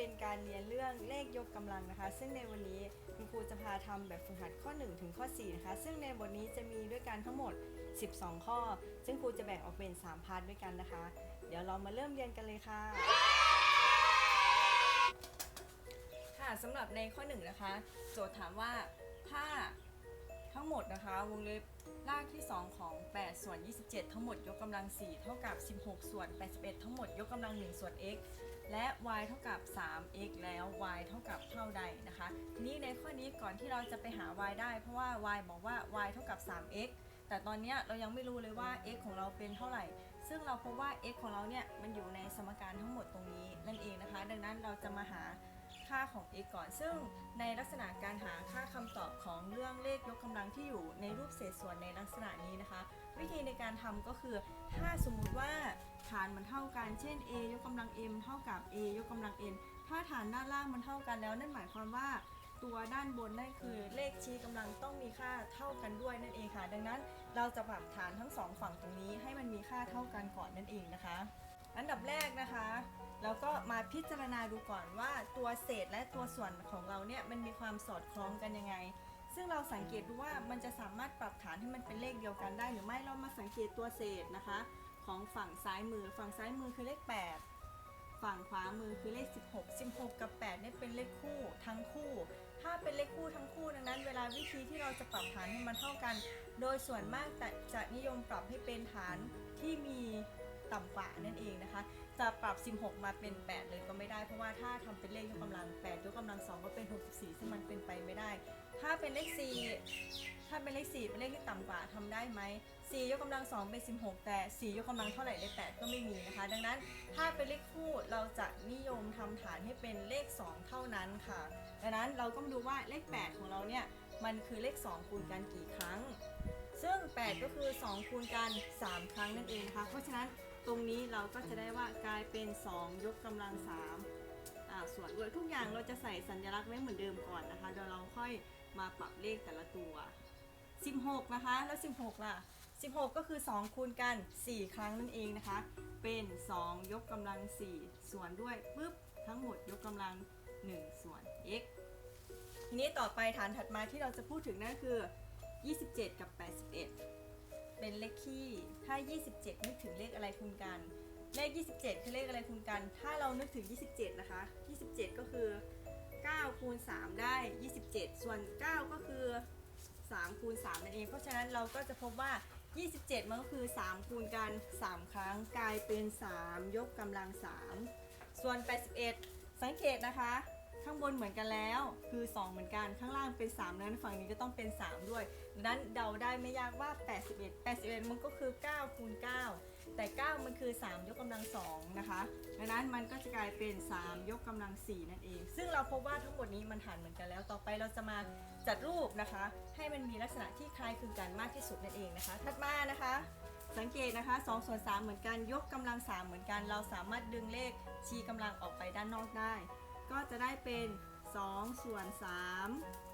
วันนี้ก็จะเป็นการเรียนเรื่องเลขยกกำลังนะคะ ซึ่งในวันนี้คุณครูจะพาทำแบบฝึกหัดข้อ 1 ถึงข้อ4นะคะ ซึ่งในบทนี้จะมีด้วยกันทั้งหมด 12 ข้อ ซึ่งครูจะแบ่งออกเป็น 3 พาร์ทด้วยกันนะคะ เดี๋ยวเรามาเริ่มเรียนกันเลยค่ะ ค่ะสำหรับในข้อ 1 นะคะ โจทย์ถามว่าถ้า ทั้งหมดนะคะวงเล็บรากที่ 2 ของ 8 ส่วน 27 ทั้งหมดยกกำลัง 4 เท่ากับ 16 ส่วน 81 ทั้งหมดยกกำลัง 1 ส่วน x และ y เท่ากับ 3x แล้ว y เท่ากับเท่าใดนะคะ ทีนี้ในข้อนี้ก่อนที่เราจะไปหา y ได้ เพราะว่า y บอกว่า y เท่ากับ 3x แต่ตอนนี้เรายังไม่รู้เลยว่า x ของเราเป็นเท่าไหร่ ซึ่งเราพบว่า x ของเราเนี่ยมันอยู่ในสมการทั้งหมดตรงนี้นั่นเองนะคะ ดังนั้นเราจะมาหา ค่าของ x ก่อน ซึ่งในลักษณะการหาค่าคำตอบของเรื่องเลขยกกำลังที่อยู่ในรูปเศษส่วนในลักษณะนี้นะคะ วิธีในการทำก็คือ ถ้าสมมุติว่าฐานมันเท่ากัน เช่น a ยกกำลัง m เท่ากับ a ยกกำลัง n ถ้าฐานด้านล่างมันเท่ากันแล้ว นั่นหมายความว่าตัวด้านบนนั่นคือเลขชี้กำลังต้องมีค่าเท่ากันด้วยนั่นเองค่ะ ดังนั้นเราจะปรับฐานทั้งสองฝั่งตรงนี้ให้มันมีค่าเท่ากันก่อนนั่นเองนะคะ อันดับแรกนะคะเราก็มาพิจารณาดูก่อนว่าตัวเศษและตัวส่วนของเราเนี่ยมันมีความสอดคล้องกันยังไง ซึ่งเราสังเกตดูว่ามันจะสามารถปรับฐานให้มันเป็นเลขเดียวกันได้ หรือไม่เรามาสังเกตตัวเศษนะคะ ของฝั่งซ้ายมือ ฝั่งซ้ายมือคือเลข 8 ฝั่งขวามือคือเลข 16 16 กับ 8เนี่ยเป็นเลขคู่ทั้งคู่ ถ้าเป็นเลขคู่ทั้งคู่ดังนั้น เวลาวิธีที่เราจะปรับฐานให้มันเท่ากัน โดยส่วนมากจะนิยมปรับให้เป็นฐานที่มี ต่ำกว่านั่นเองนะคะ จะปรับ 16 มาเป็น 8 เลยก็ไม่ได้เพราะว่าถ้าทำเป็นเลขยกกำลัง 8 ยกกำลัง 2 ก็เป็น 64 ซึ่งมันเป็นไปไม่ได้ ถ้าเป็นเลข 4 ถ้าเป็นเลข 4 เป็นเลขที่ต่ำกว่าทำได้ไหม4ยกกำลัง 2 เป็น 16 แต่ 4 ยกกำลังเท่าไหร่ได้8ก็ไม่มีนะคะ ดังนั้นถ้าเป็นเลขคู่เราจะนิยมทำฐานให้เป็นเลข 2 เท่านั้นค่ะ ดังนั้นเราก็มาดูว่าเลข 8 ของเราเนี่ยมันคือเลข 2 คูณกันกี่ครั้งซึ่ง 8 ก็คือ 2 คูณกัน 3 ครั้งนั่นเองนะคะ เพราะฉะนั้น ตรงนี้เราก็จะได้ว่ากลายเป็น 2 ยกกำลัง3อ่าส่วนด้วยทุกอย่างเราจะใส่สัญลักษณ์ไว้เหมือนเดิมก่อนนะคะเดี๋ยวเราค่อยมาปรับเลขแต่ละตัว 16 นะคะ แล้ว 16 ล่ะ 16 ก็คือ 2 คูณกัน 4 ครั้งนั่นเองนะคะ เป็น 2 ยกกำลัง 4 ส่วนด้วยปุ๊บทั้งหมดยกกำลัง 1 ส่วน x ทีนี้ต่อไปฐานถัดมาที่เราจะพูดถึงนั่นคือ 27 กับ 81 เป็นเลขคี่ถ้า 27 นึกถึงเลขอะไรคูณกัน เลข 27 คือเลขอะไรคูณกัน ถ้าเรานึกถึง 27 นะคะ 27 ก็คือ 9 คูณ 3 ได้ 27 ส่วน 9 ก็คือ 3 คูณ3นั่นเอง เพราะฉะนั้นเราก็จะพบว่า 27 มันก็คือ 3 คูณกัน 3 ครั้งกลายเป็น 3 ยกกำลัง 3 ส่วน 81 สังเกตนะคะ ข้างบนเหมือนกันแล้ว คือ 2 เหมือนกัน ข้างล่างเป็น 3 นั้นฝั่งนี้ก็ต้องเป็น 3 ด้วยดังนั้นเดาได้ไม่ยากว่า 81 81 มันก็คือ9คูณ9แต่ 9 มันคือ 3 ยกกำลัง2นะคะดังนั้นมันก็จะกลายเป็น 3 ยกกำลัง 4 นั่นเอง ซึ่งเราพบว่าทั้งหมดนี้มันฐานเหมือนกันแล้ว ต่อไปเราจะมาจัดรูปนะคะ ให้มันมีลักษณะที่คล้ายคลึงกันมากที่สุดนั่นเองนะคะ ถัดมานะคะสังเกตนะคะ2ส่วน3เหมือนกันยกกำลัง 3 เหมือนกัน เราสามารถดึงเลขชี้กำลังออกไปด้านนอกได้ ก็จะได้เป็น2ส่วน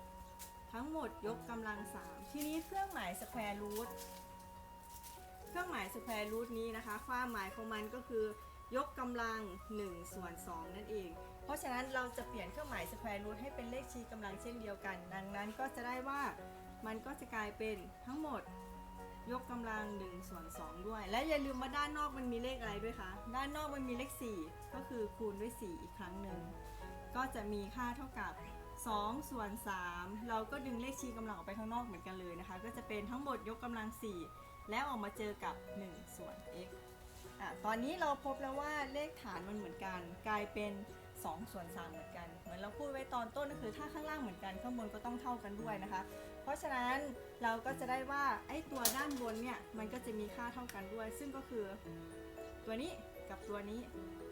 3ทั้งหมดยกกำลัง 3 ทีนี้เครื่องหมายสแควร์รูทเครื่องหมายสแควร์รูทนี้นะคะ ความหมายของมันก็คือยกกำลัง1ส่วน2นั่นเอง เพราะฉะนั้นเราจะเปลี่ยนเครื่องหมายสแควร์รูทให้เป็นเลขชี้กำลังเช่นเดียวกัน ดังนั้นก็จะได้ว่ามันก็จะกลายเป็นทั้งหมดยกกำลัง1ส่วน2ด้วย และอย่าลืมว่าด้านนอกมันมีเลขอะไรด้วยคะ ด้านนอกมันมีเลข 4 ก็คือคูณด้วย 4 อีกครั้งหนึ่ง ก็จะมีค่าเท่ากับ 2 ส่วน 3 เราก็ดึงเลขชี้กำลังออกไปข้างนอกเหมือนกันเลยนะคะ ก็จะเป็นทั้งหมดยกกำลัง 4 แล้วออกมาเจอกับ 1 ส่วน x อะตอนนี้เราพบแล้วว่าเลขฐานมันเหมือนกัน กลายเป็น 2 ส่วน 3 เหมือนกัน เหมือนเราพูดไว้ตอนต้นก็คือถ้าข้างล่างเหมือนกันข้างบนก็ต้องเท่ากันด้วยนะคะ เพราะฉะนั้นเราก็จะได้ว่าไอ้ตัวด้านบนเนี่ยมันก็จะมีค่าเท่ากันด้วย ซึ่งก็คือตัวนี้กับตัวนี้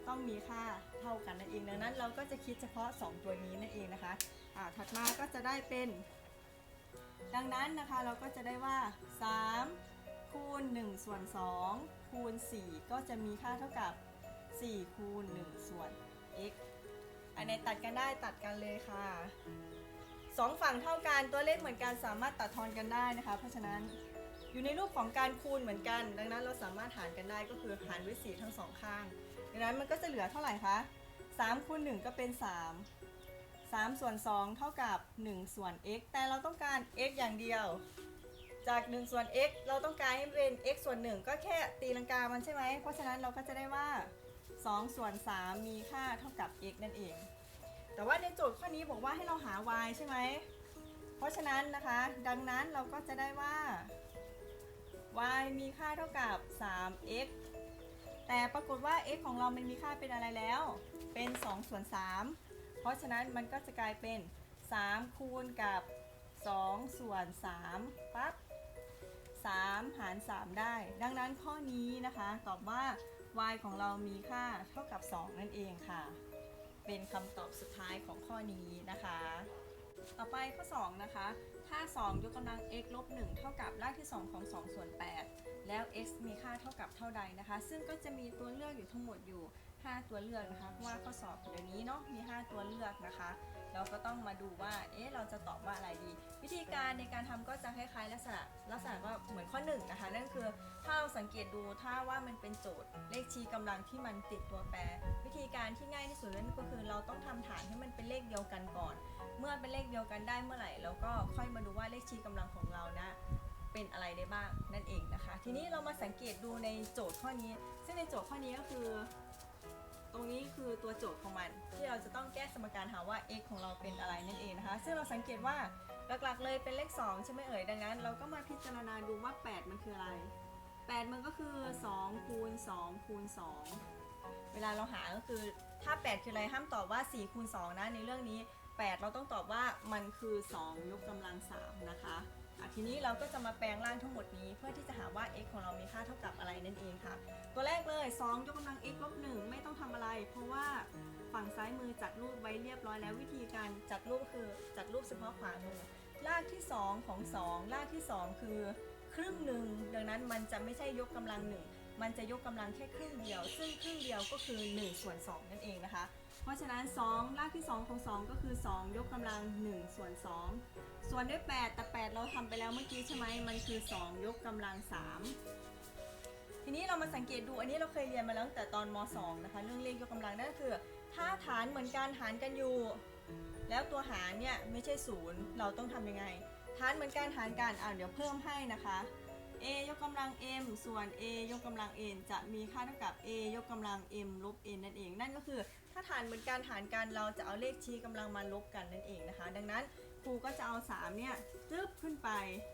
ต้องมีค่าเท่ากันนั่นเองดังนั้นเราก็จะคิดเฉพาะ 2 ตัวนี้นั่นเองนะคะอ่าถัดมาก็จะได้เป็น ดังนั้นนะคะเราก็จะได้ว่า 3 คูณ1ส่วน2คูณ 4 ก็จะมีค่าเท่ากับ 4 คูณ 1 ส่วน x อันไหนตัดกันได้ตัดกันเลยค่ะสองฝั่งเท่ากันตัวเลขเหมือนกันสามารถตัดทอนกันได้นะคะ เพราะฉะนั้นอยู่ในรูปของการคูณเหมือนกัน ดังนั้นเราสามารถหารกันได้ก็คือหารด้วย4ทั้งสองข้าง ดังนั้นมันก็จะเหลือเท่าไหร่คะ3คูณ1ก็เป็น 3 3 ส่วน 2 เท่ากับ 1 ส่วน x แต่เราต้องการ x อย่างเดียว จาก 1 ส่วน x เราต้องการให้เป็น x ส่วน 1 ก็แค่ตีลังกามันใช่ไหม เพราะฉะนั้นเราก็จะได้ว่า 2 ส่วน 3 มีค่าเท่ากับ x นั่นเอง แต่ว่าในโจทย์ข้อนี้บอกว่าให้เราหา y ใช่ไหม เพราะฉะนั้นนะคะ ดังนั้นเราก็จะได้ว่า y มีค่าเท่ากับ 3x แต่ปรากฏว่า x ของเรามันมีค่าเป็นอะไรแล้ว เป็น2ส่วน3เพราะฉะนั้นมันก็จะกลายเป็น 3 คูณกับ 2 ส่วน3ปั๊บ3หาร 3 ได้ ดังนั้นข้อนี้นะคะตอบว่า y ของเรามีค่าเท่ากับ 2 นั่นเองค่ะ เป็นคำตอบสุดท้ายของข้อนี้นะคะ ต่อไปข้อ 2 นะคะ ถ้า2 ยกกำลัง x ลบ 1 เท่ากับรากที่ 2 ของ 2 ส่วน 8 แล้ว x มีค่าเท่ากับเท่าใดนะคะ ซึ่งก็จะมีตัวเลือกอยู่ทั้งหมดอยู่ 5 ตัวเลือกนะคะ เพราะว่าข้อสอบเดี๋ยวนี้เนาะ มี 5 ตัวเลือกนะคะ เราก็ต้องมาดูว่า เอ๊ะ เราจะตอบว่าอะไรดี วิธีการในการทำก็จะคล้ายๆ ลักษณะ ลักษณะก็เหมือนข้อ1นงนะคะ นั่นคือ ถ้าเราสังเกตดู ถ้าว่ามันเป็นโจทย์ เลขชี้กำลังที่มันติดตัวแปร วิธีการที่ง่ายที่สุดนั่นก็คือ เราต้องทำฐานให้มันเป็นเลขเดียวกันก่อน เมื่อเป็นเลขเดียวกันได้เมื่อไหร่เราก็ค่อยมาดูว่าเลขชี้กำลังของเรานะเป็นอะไรได้บ้างนั่นเองนะคะ ทีนี้เรามาสังเกตดูในโจทย์ข้อนี้ ซึ่งในโจทย์ข้อนี้ก็คือ ตรงนี้คือตัวโจทย์ของมัน ที่เราจะต้องแก้สมการหาว่า x ของเราเป็นอะไรนั่นเองนะคะ ซึ่งเราสังเกตว่าหลักๆเลยเป็นเลข 2 ใช่ไหมเอ่ยดังนั้น เราก็มาพิจารณาดูว่า 8 มันคืออะไร 8 มันก็คือ2คูณ2คูณ2เวลาเราหาก็คือถ้า 8 คืออะไรห้ามตอบว่า4คูณ2นะในเรื่องนี้ 8 เราต้องตอบว่ามันคือ 2 ยกกำลัง 3 นะคะะทีนี้เราก็จะมาแปลงร่างทั้งหมดนี้ เพื่อที่จะหาว่า x ของเรามีค่าเท่ากับอะไรนั่นเองค่ะ ตัวแรกเลย 2 ยกกำลัง x ลบ1ไม่ต้องทำอะไร เพราะว่าฝั่งซ้ายมือจัดรูปไว้เรียบร้อยแล้ววิธีการจัดรูปคือจัดรูปเฉพาะขวามือรากที่ 2 ของ 2 รากที่ 2 คือครึ่งหนึ่งดังนั้นมันจะไม่ใช่ยกกำลังหนึ่งมันจะยกกำลังแค่ครึ่งเดียว ซึ่งครึ่งเดียวก็คือ1ส่วน2นั่นเองนะคะ เพราะฉะนั้น 2 รากที่ 2 ของ 2 ก็คือ 2 ยกกำลัง 1 ส่วน 2 ส่วนด้วย 8 แต่ 8 เราทำไปแล้วเมื่อกี้ใช่ไหมมันคือ 2 ยกกำลัง 3 ทีนี้เรามาสังเกตดูอันนี้เราเคยเรียนมาแล้วตั้งแต่ตอนม .2 นะคะ เรื่องเลขยกกำลังนั่นก็คือ ถ้าฐานเหมือนกันหารกันอยู่ แล้วตัวหารเนี่ยไม่ใช่ศูนย์เราต้องทำยังไงฐานเหมือนกันหารกันอะเดี๋ยวเพิ่มให้นะคะ a ยกกำลัง m ส่วน a ยกกำลัง n จะมีค่าเท่ากับ a ยกกำลัง m ลบ n นั่นเอง นั่นก็คือ ถ้าฐานเหมือนกันหารกันเราจะเอาเลขชี้กำลังมาลบกันนั่นเองนะคะ ดังนั้นครูก็จะเอา3เนี่ยจึ๊บขึ้นไป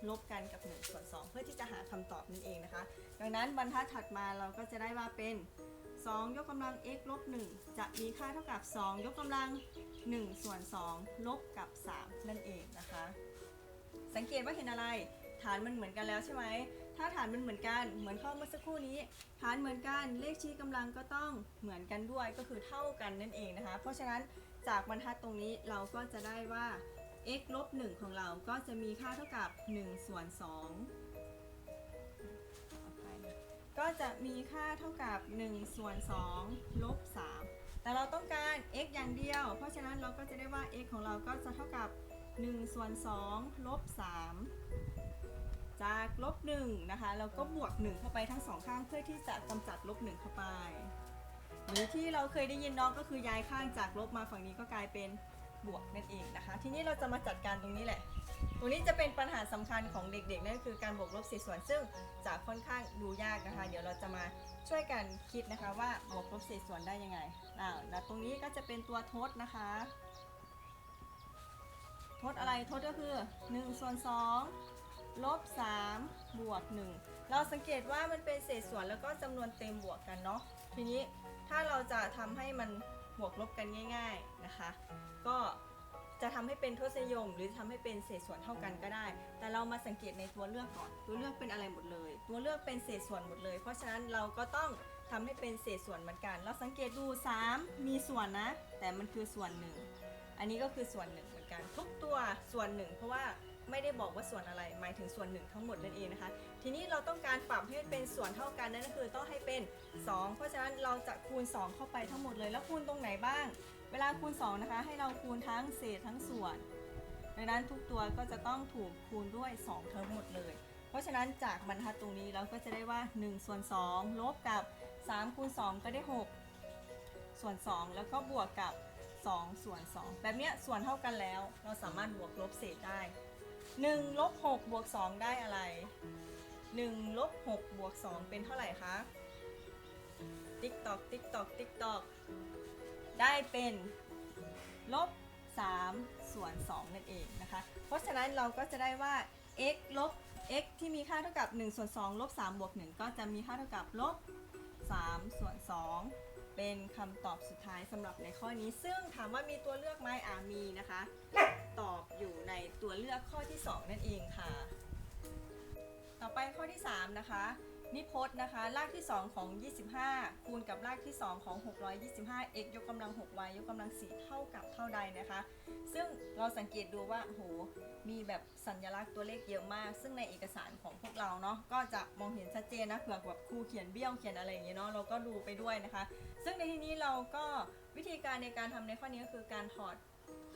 ลบกันกับ1ส่วน2เพื่อที่จะหาคำตอบนั่นเองนะคะ ดังนั้นบรรทัดถัดมาเราก็จะได้ว่าเป็น 2 ยกกำลัง x ลบ 1 จะมีค่าเท่ากับ 2 ยกกำลัง 1 ส่วน 2 ลบกับ 3 นั่นเองนะคะ สังเกตว่าเห็นอะไร ฐานมันเหมือนกันแล้วใช่ไหม ถ้าฐานมันเหมือนกัน เหมือนข้อเมื่อสักครู่นี้ ฐานเหมือนกัน เลขชี้กำลังก็ต้องเหมือนกันด้วย ก็คือเท่ากันนั่นเองนะคะ เพราะฉะนั้นจากบรรทัดตรงนี้เราก็จะได้ว่า x ลบ1ของเราก็จะมีค่าเท่ากับ1ส่วน2ก็จะมีค่าเท่ากับ1ส่วน2ลบ3แต่เราต้องการ x อย่างเดียว เพราะฉะนั้นเราก็จะได้ว่า x ของเราก็จะเท่ากับ1ส่วน2ลบ3 จากลบ1นะคะเราก็บวก1เข้าไปทั้งสองข้างเพื่อที่จะกำจัดลบ1เข้าไป หรือที่เราเคยได้ยินน้องก็คือย้ายข้างจากลบมาฝั่งนี้ก็กลายเป็นบวกนั่นเองนะคะ ทีนี้เราจะมาจัดการตรงนี้แหละ ตรงนี้จะเป็นปัญหาสำคัญของเด็กๆนั่นคือการบวกลบเศษส่วน ซึ่งจะค่อนข้างดูยากนะคะ เดี๋ยวเราจะมาช่วยกันคิดนะคะว่าบวกลบเศษส่วนได้ยังไงอ่าแล้วตรงนี้ก็จะเป็นตัวทดนะคะทดอะไรทดก็คือ1ส่วน2 ลบ3บวก1เราสังเกตว่ามันเป็นเศษส่วนแล้วก็จำนวนเต็มบวกกันเนาะทีนี้ถ้าเราจะทำให้มันบวกลบกันง่าย ๆนะคะ ก็จะทำให้เป็นทศนิยม หรือทำให้เป็นเศษส่วนเท่ากันก็ได้ แต่เรามาสังเกตในตัวเลือกก่อน ตัวเลือกเป็นอะไรหมดเลย ตัวเลือกเป็นเศษส่วนหมดเลย เพราะฉะนั้นเราก็ต้องทำให้เป็นเศษส่วนเหมือนกัน เราสังเกตดู 3 มีส่วนนะ แต่มันคือส่วนหนึ่ง อันนี้ก็คือส่วนหนึ่งเหมือนกัน ทุกตัวส่วนหนึ่งเพราะว่า ไม่ได้บอกว่าส่วนอะไร หมายถึงส่วนหนึ่งทั้งหมดนั่นเองนะคะ ทีนี้เราต้องการปรับให้เป็นส่วนเท่ากันนั่นก็คือต้องให้เป็น 2 เพราะฉะนั้นเราจะคูณ 2 เข้าไปทั้งหมดเลย แล้วคูณตรงไหนบ้าง เวลาคูณ 2 นะคะ ให้เราคูณทั้งเศษทั้งส่วนดังนั้นทุกตัวก็จะต้องถูกคูณด้วย 2 ทั้งหมดเลย เพราะฉะนั้นจากบรรทัดตรงนี้เราก็จะได้ว่า1ส่วน2ลบกับ3คูณ2ก็ได้ 6 ส่วน 2 แล้วก็บวกกับ2ส่วน2แบบนี้ส่วนเท่ากันแล้ว เราสามารถบวกลบเศษได้ 1ลบ6บวก2ได้อะไร1ลบ6บวก2เป็นเท่าไหร่คะ ติ๊กตอก ติ๊กตอก ติ๊กตอก ได้เป็นลบ3ส่วน2นั่นเองนะคะ เพราะฉะนั้นเราก็จะได้ว่า x ลบ x ที่มีค่าเท่ากับ1ส่วน2ลบ3บวก1ก็จะมีค่าเท่ากับลบ3ส่วน2 เป็นคำตอบสุดท้ายสำหรับในข้อนี้ ซึ่งถามว่ามีตัวเลือกไหมอ่ามีนะคะ ตอบอยู่ในตัวเลือกข้อที่ 2 นั่นเองค่ะ ต่อไปข้อที่ 3 นะคะ นิพจน์นะคะ รากที่ 2 ของ 25 คูณกับรากที่ 2 ของ 625 x ยกกำลัง 6y ยกกำลัง 4 เท่ากับเท่าใดนะคะ ซึ่งเราสังเกตดูว่าโหมีแบบสัญลักษณ์ตัวเลขเยอะมาก ซึ่งในเอกสารของพวกเราเนาะก็จะมองเห็นชัดเจนนะเผื่อแบบครูเขียนเบี้ยวเขียนอะไรอย่างเงี้ยเนาะเราก็ดูไปด้วยนะคะ ซึ่งในที่นี้เราก็วิธีการในการทำในข้อนี้ก็คือการถอด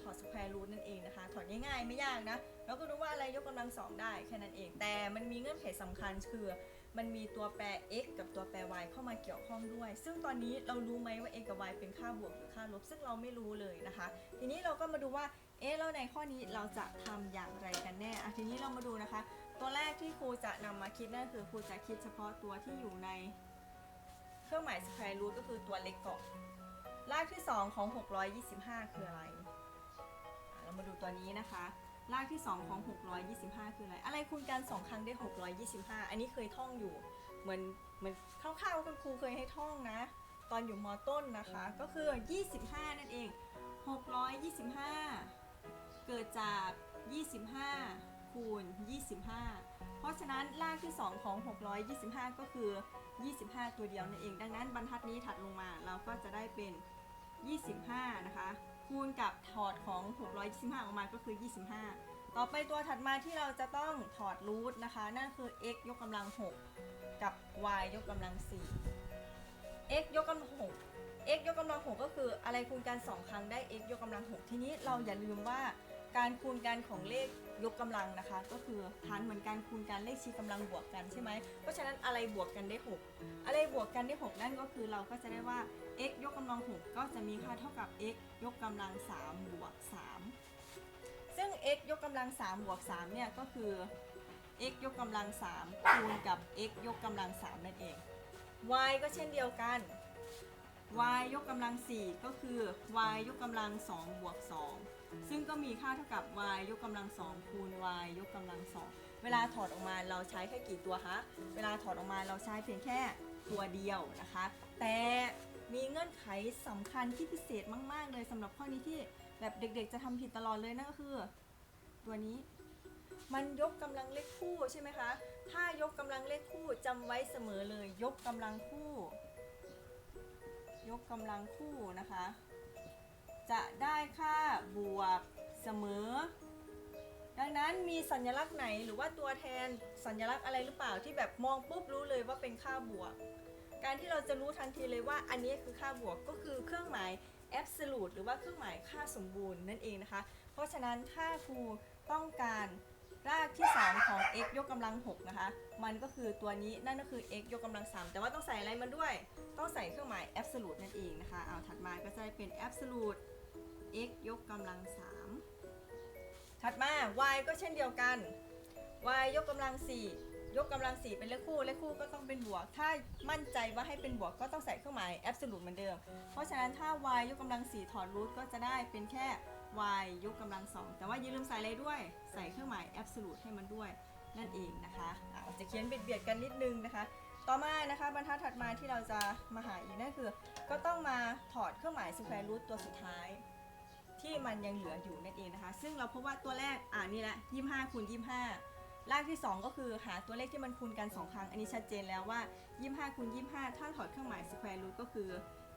ถอดสแควร์รูทนั่นเองนะคะ ถอดง่ายๆ ไม่ยากนะ แล้วก็รู้ว่าอะไรยกกำลังสองได้แค่นั้นเอง แต่มันมีเงื่อนไขสำคัญคือ มันมีตัวแปร x กับตัวแปร y เข้ามาเกี่ยวข้องด้วย ซึ่งตอนนี้เรารู้ไหมว่า x กับ y เป็นค่าบวกหรือค่าลบ ซึ่งเราไม่รู้เลยนะคะ ทีนี้เราก็มาดูว่า เอ๊ะแล้วในข้อนี้เราจะทำอย่างไรกันแน่อะทีนี้เรามาดูนะคะ ตัวแรกที่ครูจะนำมาคิดนั่นคือครูจะคิดเฉพาะตัวที่อยู่ใน เครื่องหมายสแควร์รูทก็คือตัวเล็กก่อนรากที่ 2 ของ 625 คืออะไร เรามาดูตัวนี้นะคะ รากที่ 2 ของ 625 คืออะไร อะไรคูณกัน 2 ครั้งได้ 625 อันนี้เคยท่องอยู่ เหมือนเหมือนคร่าวๆคุณครูเคยให้ท่องนะ ตอนอยู่มต้นนะคะ ก็คือ 25 นั่นเอง 625 เกิดจาก 25 คูณ 25 เพราะฉะนั้นรากที่ 2 ของ 625 ก็คือ 25 ตัวเดียวนั่นเอง ดังนั้นบรรทัดนี้ถัดลงมาเราก็จะได้เป็น 25 นะคะ คูณกับถอดของ 625 ออกมาก็คือ 25 ต่อไปตัวถัดมาที่เราจะต้องถอดรูทนะคะ นั่นคือ x ยกกำลัง 6 กับ y ยกกำลัง 4 x ยกกำลัง 6 x ยกกำลัง 6 ก็คืออะไรคูณกัน 2 ครั้งได้ x ยกกำลัง 6 ทีนี้เราอย่าลืมว่า การคูณกันของเลขยกกำลังนะคะ ก็คือฐานเหมือนการคูณกันเลขชี้กำลังบวกกันใช่ไหมเพราะฉะนั้นอะไรบวกกันได้ 6 อะไรบวกกันได้ 6 นั่นก็คือเราก็จะได้ว่า x ยกกำลัง 6 ก็จะมีค่าเท่ากับ x ยกกำลัง3บวก3ซึ่ง x ยกกำลัง3บวก3เนี่ยก็คือ x ยกกำลัง3คูณกับ x ยกกำลัง3นั่นเอง y ก็เช่นเดียวกัน y ยกกำลัง 4 ก็คือ y ยกกำลัง2บวก2 ซึ่งก็มีค่าเท่ากับ y ยกกำลัง2คูณ y ยกกำลัง2เวลาถอดออกมาเราใช้แค่กี่ตัวคะเวลาถอดออกมาเราใช้เพียงแค่ตัวเดียวนะคะ แต่มีเงื่อนไขสำคัญที่พิเศษมาก ๆ เลยสำหรับข้อนี้ที่แบบเด็กๆ จะทำผิดตลอดเลยนั่นก็คือ ตัวนี้มันยกกำลังเลขคู่ใช่ไหมคะ ถ้ายกกำลังเลขคู่จำไว้เสมอเลย ยกกำลังคู่ ยกกำลังคู่นะคะ จะได้ค่าบวกเสมอ ดังนั้นมีสัญลักษณ์ไหนหรือว่าตัวแทนสัญลักษณ์อะไรหรือเปล่าที่แบบมองปุ๊บรู้เลยว่าเป็นค่าบวก การที่เราจะรู้ทันทีเลยว่าอันนี้คือค่าบวกก็คือเครื่องหมาย absolute หรือว่าเครื่องหมายค่าสมบูรณ์นั่นเองนะคะ เพราะฉะนั้นถ้าครูต้องการรากที่2ของ x ยกกำลัง 6 นะคะ มันก็คือตัวนี้นั่นก็คือ x ยกกำลัง 3 แต่ว่าต้องใส่อะไรมันด้วย ต้องใส่เครื่องหมาย absolute นั่นเองนะคะ เอาถัดมาก็จะเป็น absolute x ยกกำลัง3ถัดมา y ก็เช่นเดียวกัน y ยกกำลัง4ยกกำลัง4เป็นเลขคู่ เลขคู่ก็ต้องเป็นบวก ถ้ามั่นใจว่าให้เป็นบวกก็ต้องใส่เครื่องหมาย absolute เหมือนเดิม เพราะฉะนั้นถ้า y ยกกำลัง4ถอดรูทก็จะได้เป็นแค่ y ยกกำลัง2แต่ว่าอย่าลืมใส่อะไรด้วย ใส่เครื่องหมาย absolute ให้มันด้วยนั่นเองนะคะอะจะเขียนเบียดๆกันนิดนึงนะคะ ต่อมานะคะบรรทัดถัดมาที่เราจะมาหาอีกนั่นคือ ก็ต้องมาถอดเครื่องหมาย square root ตัวสุดท้าย ที่มันยังเหลืออยู่นั่นเองนะคะ ซึ่งเราพบว่าตัวแรกอ่านี่แหละ25คูณ25รากที่ 2 ก็คือหาตัวเลขที่มันคูณกัน 2 ครั้ง อันนี้ชัดเจนแล้วว่า 25คูณ25 ถ้าถอดเครื่องหมาย square root ก็คือ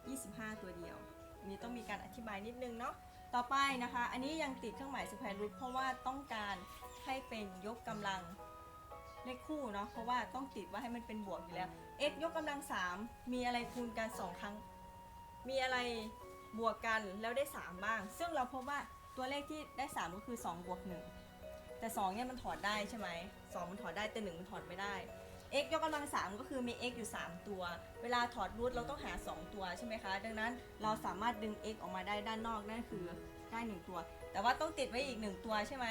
25 ตัวเดียว อันนี้ต้องมีการอธิบายนิดนึงเนาะ ต่อไปนะคะ อันนี้ยังติดเครื่องหมาย square root เพราะว่าต้องการให้เป็นยกกำลังเลขคู่เนาะ เพราะว่าต้องติดว่าให้มันเป็นบวกอยู่แล้ว x ยกกำลัง 3 มีอะไรคูณกัน 2 ครั้ง มีอะไร บวกกันแล้วได้ 3 บ้าง ซึ่งเราพบว่าตัวเลขที่ได้ 3 ก็คือ 2 บวก 1 แต่ 2 เนี่ยมันถอดได้ใช่ไหม2มันถอดได้แต่1มันถอดไม่ได้ x ยกกำลัง 3 ก็คือมี x อยู่ 3 ตัว เวลาถอดรูทเราต้องหา 2 ตัวใช่ไหมคะ ดังนั้นเราสามารถดึง x ออกมาได้ด้านนอกนั่นคือได้ 1 ตัว แต่ว่าต้องติดไว้อีก 1 ตัวใช่ไหม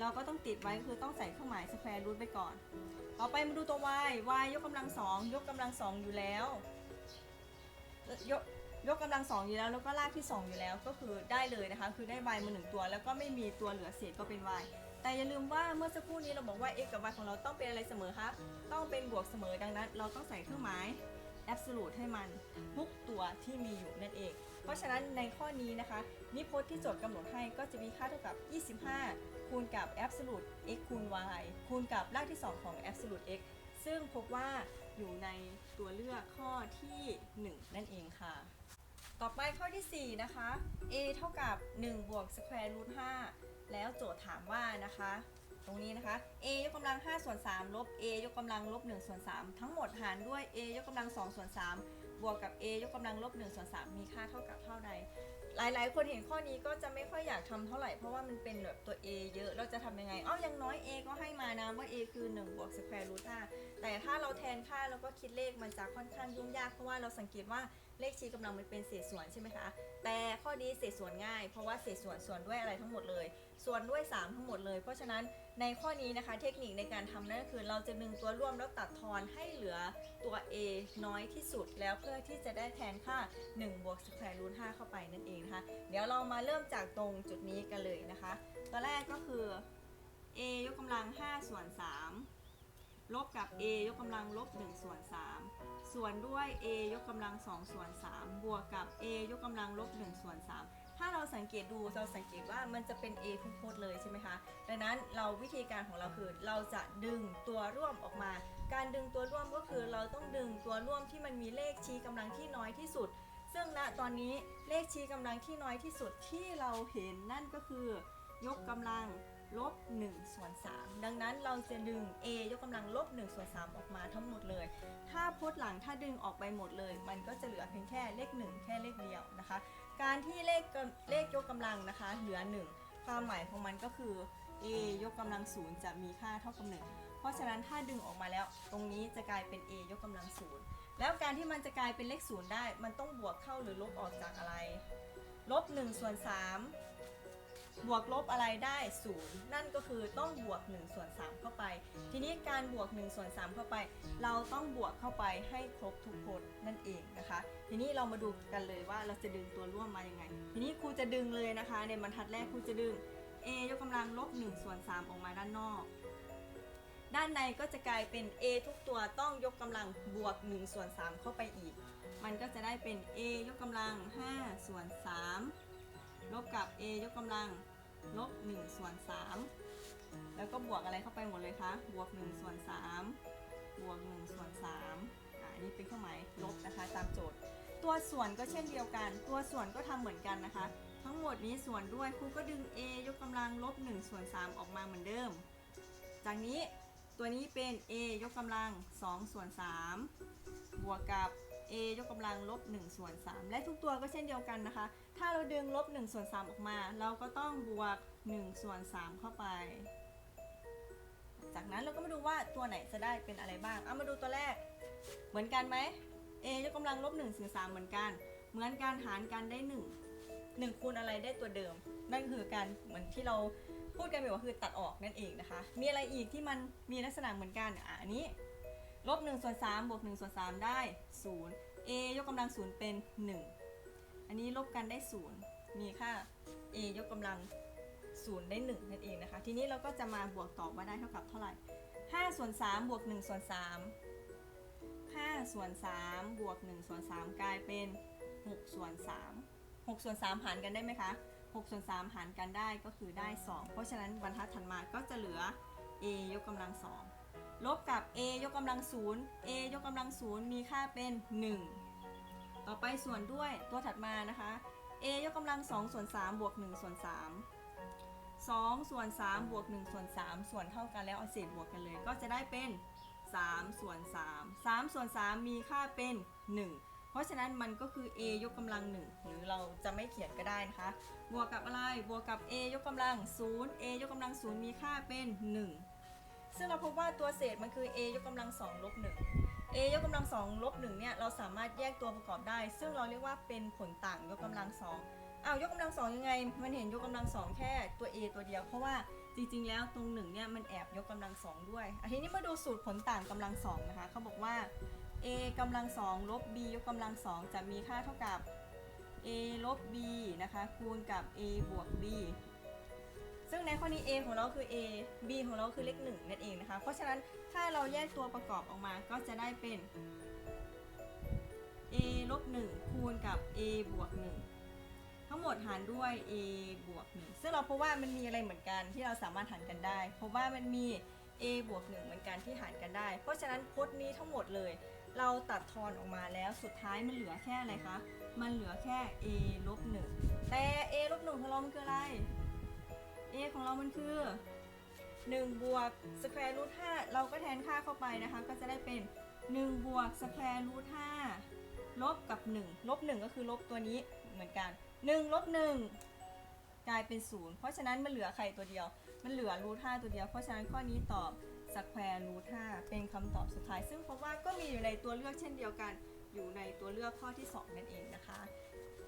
เราก็ต้องติดไว้คือต้องใส่เครื่องหมายสแควร์รูทไปก่อน ต่อไปมาดูตัว y y ยกกำลัง 2 ยกกำลัง 2 อยู่แล้วยก ยกกำลัง2อยู่แล้วแล้วก็ลากที่2อยู่แล้วก็คือได้เลยนะคะ คือได้ y มาหนึ่งตัว แล้วก็ไม่มีตัวเหลือเศษก็เป็น y แต่อย่าลืมว่าเมื่อสักครู่นี้เราบอกว่า x กับ y ของเราต้องเป็นอะไรเสมอคะต้องเป็นบวกเสมอดังนั้น เราต้องใส่เครื่องหมาย absolute ให้มันทุกตัวที่มีอยู่นั่นเอง เพราะฉะนั้นในข้อนี้นะคะ นิพจน์ที่โจทย์กำหนดให้ก็จะมีค่าเท่ากับ 25 คูณกับ absolute x คูณ y คูณกับรากที่ 2 ของ absolute x ซึ่งพบว่าอยู่ในตัวเลือกข้อที่ 1 นั่นเองค่ะ ต่อไปข้อที่ 4 นะคะ a เท่ากับ1บวก square root 5แล้วโจทย์ถามว่านะคะ ตรงนี้นะคะ a ยกกำลัง5ส่วน3ลบ a ยกกำลังลบ1ส่วน3ทั้งหมดหารด้วย a ยกกำลัง2ส่วน3บวกกับ a ยกกำลังลบ1ส่วน3มีค่าเท่ากับเท่าใดหลาย ๆ คนเห็นข้อนี้ก็จะไม่ค่อยอยากทำเท่าไหร่เพราะว่ามันเป็นแบบตัว a เยอะ เราจะทำยังไงอ้ายังน้อย a ก็ให้มานะว่า a คือ1บวก square root 5แต่ถ้าเราแทนค่าแล้วก็คิดเลขมันจะค่อนข้างยุ่งยากเพราะว่าเราสังเกตว่า เลขชี้กำลังมันเป็นเศษส่วนใช่ไหมคะ แต่ข้อนี้เศษส่วนง่าย เพราะว่าเศษส่วนส่วนด้วยอะไรทั้งหมดเลย ส่วนด้วย 3 ทั้งหมดเลย เพราะฉะนั้นในข้อนี้นะคะเทคนิคในการทำนั่นก็คือ เราจะดึงตัวร่วมแล้วตัดทอนให้เหลือตัว a น้อยที่สุด แล้วเพื่อที่จะได้แทนค่า1บวก square root 5เข้าไปนั่นเองนะคะ เดี๋ยวเรามาเริ่มจากตรงจุดนี้กันเลยนะคะ ตัวแรกก็คือ a ยกกำลัง5ส่วน3ลบกับ a ยกกำลังลบ1ส่วน3 ส่วนด้วย a ยกกำลัง2ส่วน3บวกกับ a ยกกำลังลบ1ส่วน3ถ้าเราสังเกตดูเราสังเกตว่ามันจะเป็น a ทุกโพจน์เลยใช่ไหมคะดังนั้นเราวิธีการของเราคือเราจะดึงตัวร่วมออกมา การดึงตัวร่วมก็คือเราต้องดึงตัวร่วมที่มันมีเลขชี้กำลังที่น้อยที่สุด ซึ่งณตอนนี้เลขชี้กำลังที่น้อยที่สุดที่เราเห็นนั่นก็คือยกกำลัง ลบ1ส่วน3ดังนั้นเราจะดึง a ยกกำลังลบ1ส่วน3ออกมาทั้งหมดเลย ถ้าพจน์หลังถ้าดึงออกไปหมดเลย มันก็จะเหลือเพียงแค่เลข 1 แค่เลขเดียวนะคะ การที่เลขเลขยกกำลังนะคะ เหลือ 1 ความหมายของมันก็คือ a ยกกำลังศูนย์จะมีค่าเท่ากับ1เพราะฉะนั้นถ้าดึงออกมาแล้ว ตรงนี้จะกลายเป็น a ยกกำลังศูนย์แล้วการที่มันจะกลายเป็นเลขศูนย์ได้ มันต้องบวกเข้าหรือลบออกจากอะไร ลบ1ส่วน3 บวกลบอะไรได้0นั่นก็คือต้องบวก1ส่วน3เข้าไป ทีนี้การบวก1ส่วน3เข้าไป เราต้องบวกเข้าไปให้ครบทุกพจน์นั่นเองนะคะ ทีนี้เรามาดูกันเลยว่าเราจะดึงตัวร่วมมายังไง ทีนี้ครูจะดึงเลยนะคะ ในบรรทัดแรกครูจะดึง a ยกกำลังลบ1ส่วน3ออกมาด้านนอก ด้านในก็จะกลายเป็น a ทุกตัวต้องยกกำลังบวก1ส่วน3เข้าไปอีก มันก็จะได้เป็น a ยกกำลัง5ส่วน3 ลบกับ a ยกกำลัง ลบ1ส่วน3แล้วก็บวกอะไรเข้าไปหมดเลยคะ บวก1ส่วน3บวก1ส่วน3อ่าอันนี้เป็นเครื่องหมายลบนะคะตามโจทย์ ตัวส่วนก็เช่นเดียวกัน ตัวส่วนก็ทำเหมือนกันนะคะ ทั้งหมดนี้ส่วนด้วยครูก็ดึง a ยกกำลังลบ1ส่วน3ออกมาเหมือนเดิม จากนี้ตัวนี้เป็น a ยกกำลัง2ส่วน3บวกกับ a ยกกำลังลบ1ส่วน3และทุกตัวก็เช่นเดียวกันนะคะ ถ้าเราดึงลบ1ส่วน3ออกมา เราก็ต้องบวก1ส่วน3เข้าไป จากนั้นเราก็มาดูว่าตัวไหนจะได้เป็นอะไรบ้าง เอามาดูตัวแรก เหมือนกันไหม a ยกกำลังลบ1ส่วน3เหมือนกัน เหมือนการหารกันได้ 1 1คูณอะไรได้ตัวเดิม นั่นคือการเหมือนที่เราพูดกันแบบว่าคือตัดออกนั่นเองนะคะ มีอะไรอีกที่มันมีลักษณะเหมือนกัน อะอันนี้ลบ1ส่วน3บวก1ส่วน3ได้ 0 a ยกกำลัง0เป็น 1 อันนี้ลบกันได้ 0 มีค่า a ยกกำลัง0ได้ 1 นั่นเองนะคะ ทีนี้เราก็จะมาบวกตอบว่าได้เท่ากับเท่าไหร่5ส่วน3บวก1ส่วน3 5ส่วน3บวก1ส่วน3กลายเป็น6ส่วน3 6ส่วน3หารกันได้ไหมคะ6ส่วน3หารกันได้ก็คือได้ 2 เพราะฉะนั้นบรรทัดถัดมาก็จะเหลือ a ยกกำลัง2 ลบกับ a ยกกำลัง0 a ยกกำลัง0มีค่าเป็น 1 ต่อไปส่วนด้วยตัวถัดมานะคะ a ยกกำลัง2ส่วน3บวก1ส่วน3 2ส่วน3บวก1ส่วน3ส่วนเท่ากันแล้วเอาเศษบวกกันเลย ก็จะได้เป็น3ส่วน3 3ส่วน3มีค่าเป็น 1 เพราะฉะนั้นมันก็คือ a ยกกำลัง 1 หรือเราจะไม่เขียนก็ได้นะคะ บวกกับอะไร บวกกับ a ยกกำลัง0 a ยกกำลัง0มีค่าเป็น 1 ซึ่งเราพบว่าตัวเศษมันคือ a ยกกำลังสองลบหนึ่ง a ยกกำลังสองลบหนึ่งเนี่ยเราสามารถแยกตัวประกอบได้ ซึ่งเราเรียกว่าเป็นผลต่างยกกำลังสองอ้าวยกกำลังสองยังไง มันเห็นยกกำลังสองแค่ตัว a ตัวเดียว เพราะว่าจริงๆ แล้วตรงหนึ่งเนี่ยมันแอบยกกำลังสองด้วยอะทีนี้มาดูสูตรผลต่างกำลังสองนะคะเขาบอกว่า a กำลังสองลบ b ยกกำลังสองจะมีค่าเท่ากับ a ลบ b นะคะคูณกับ a บวก b ซึ่งในข้อนี้ a ของเราคือ a b ของเราคือเลขหนึ่งนั่นเองนะคะ เพราะฉะนั้นถ้าเราแยกตัวประกอบออกมาก็จะได้เป็น a ลบ1คูณกับ a บวก1ทั้งหมดหารด้วย a บวก1ซึ่งเราพบว่ามันมีอะไรเหมือนกันที่เราสามารถหารกันได้เพราะว่ามันมี a บวก1เหมือนกันที่หารกันได้ เพราะฉะนั้นพจน์นี้ทั้งหมดเลย เราตัดทอนออกมาแล้วสุดท้ายมันเหลือแค่อะไรคะ มันเหลือแค่ a ลบ1แต่ a ลบ1ของเรามันคืออะไร a ของเรามันคือ 1 บวก square root 5เราก็แทนค่าเข้าไปนะคะ ก็จะได้เป็น 1 บวก square root 5ลบกับ 1 ลบ 1 ก็คือลบตัวนี้เหมือนกัน 1 ลบ 1 กลายเป็น 0 เพราะฉะนั้นมันเหลือใครตัวเดียว มันเหลือ root 5ตัวเดียว เพราะฉะนั้นข้อนี้ตอบ square root 5เป็นคำตอบสุดท้าย ซึ่งพบว่าก็มีอยู่ในตัวเลือกเช่นเดียวกัน อยู่ในตัวเลือกข้อที่ 2 นั่นเองนะคะ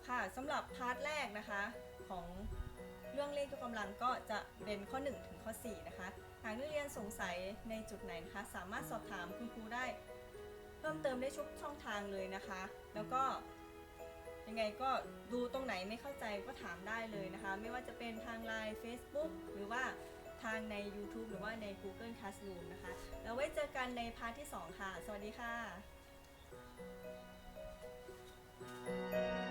ค่ะสำหรับพาร์ทแรกนะคะของ เรื่องเลขยกกำลังก็จะเป็นข้อ 1 ถึงข้อ 4 นะคะ หากนักเรียนสงสัยในจุดไหนนะคะ สามารถสอบถามคุณครูได้ เพิ่มเติมได้ทุกช่องทางเลยนะคะ แล้วก็ยังไงก็ดูตรงไหนไม่เข้าใจก็ถามได้เลยนะคะ ไม่ว่าจะเป็นทาง Line Facebook หรือว่าทางใน YouTube หรือว่าใน Google Classroom นะคะ แล้วไว้เจอกันในพาร์ทที่ 2 ค่ะ สวัสดีค่ะ